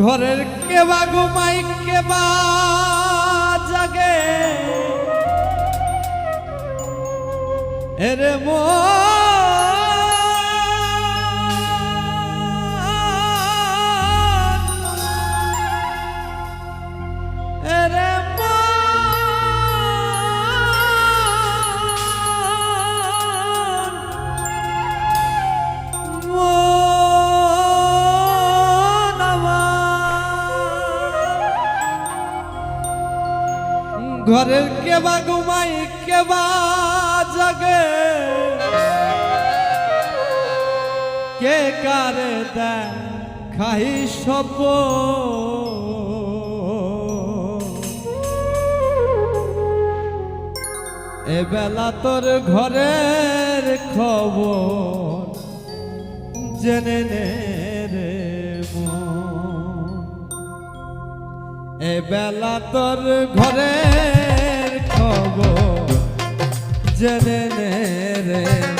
ঘরের কেবা ঘুমাই কেবা জাগে। এরে মো ঘরের কেবা ঘুমাই কেবা জাগে। কে কারে খাই সপ এবেলা তোর ঘরের খবর জেনে নে। এবেলা তোর ঘরের খবর জেনে নে রে।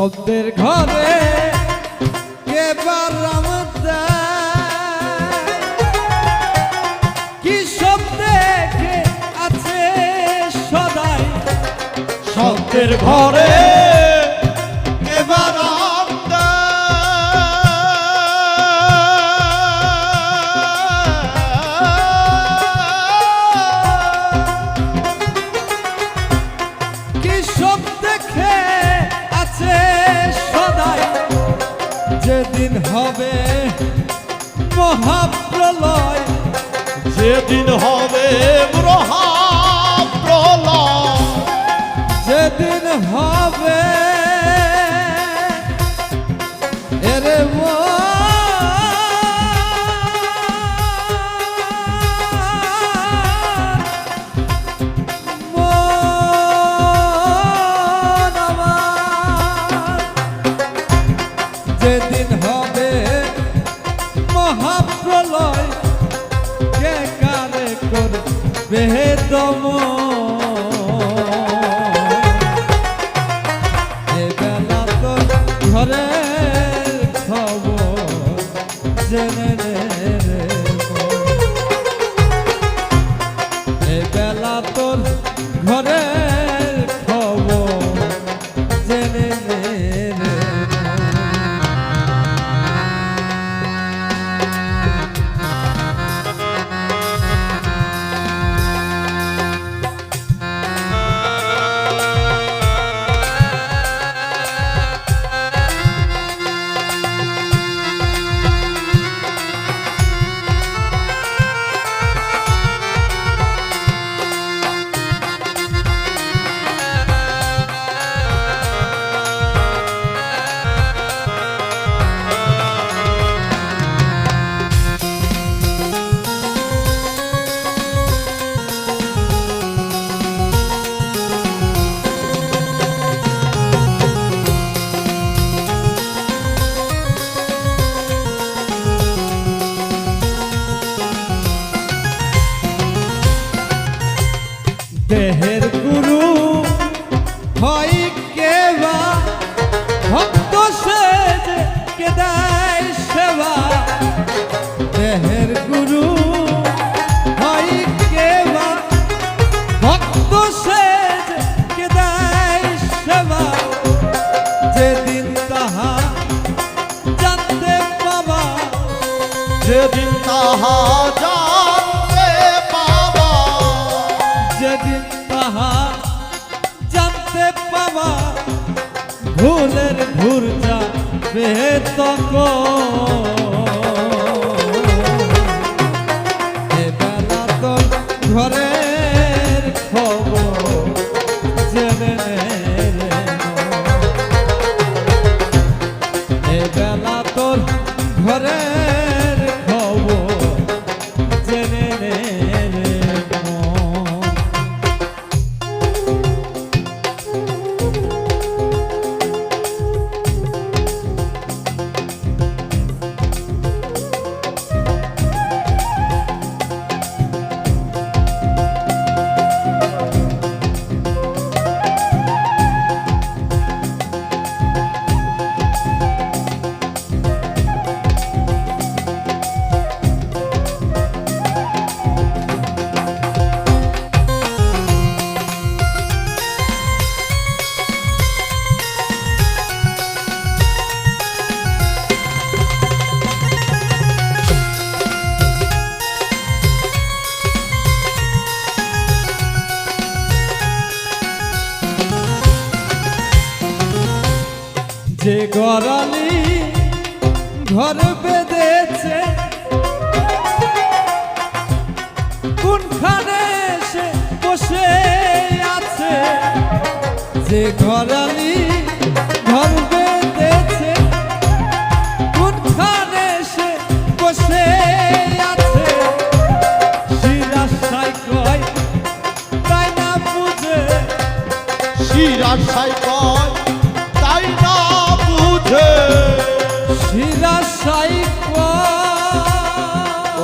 শব্দের ঘরে কে শব্দে আছে সদাই? শব্দের ঘরে এবার কি শব্দে যেদিন হবে মহাপ্রলয় যেদিন হবে মহাপ্রলয় যেদিন হবে এরে যেদিন হবে মহাপ্রলয় কে কারে করবে জেনে নে রে। যেদিন তাহা জানতে পাবা যেদিন তাহা জানতে পাবা ভুলের ভুল যাবে তখন যে গরালি ঘর বেঁধেছে। কোনখানে সে বসে আছে? যে গরালি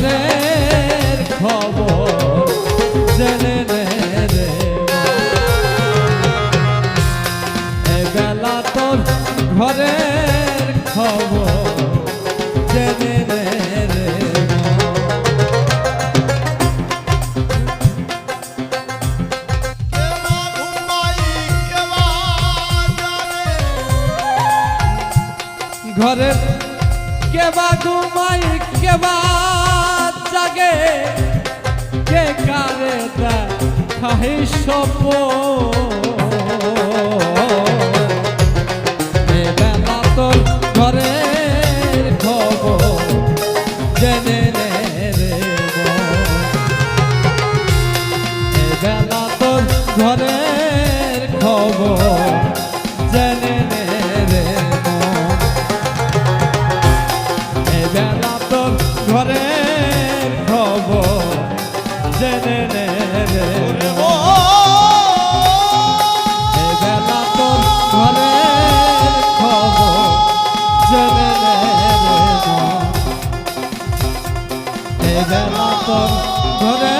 মনের খবর জেনে নে রে বেলা ঘরের খবর জেনে নে কেবা কেবা লাগে। কে কারে দেয় সপোর্ট অন্তর ধরে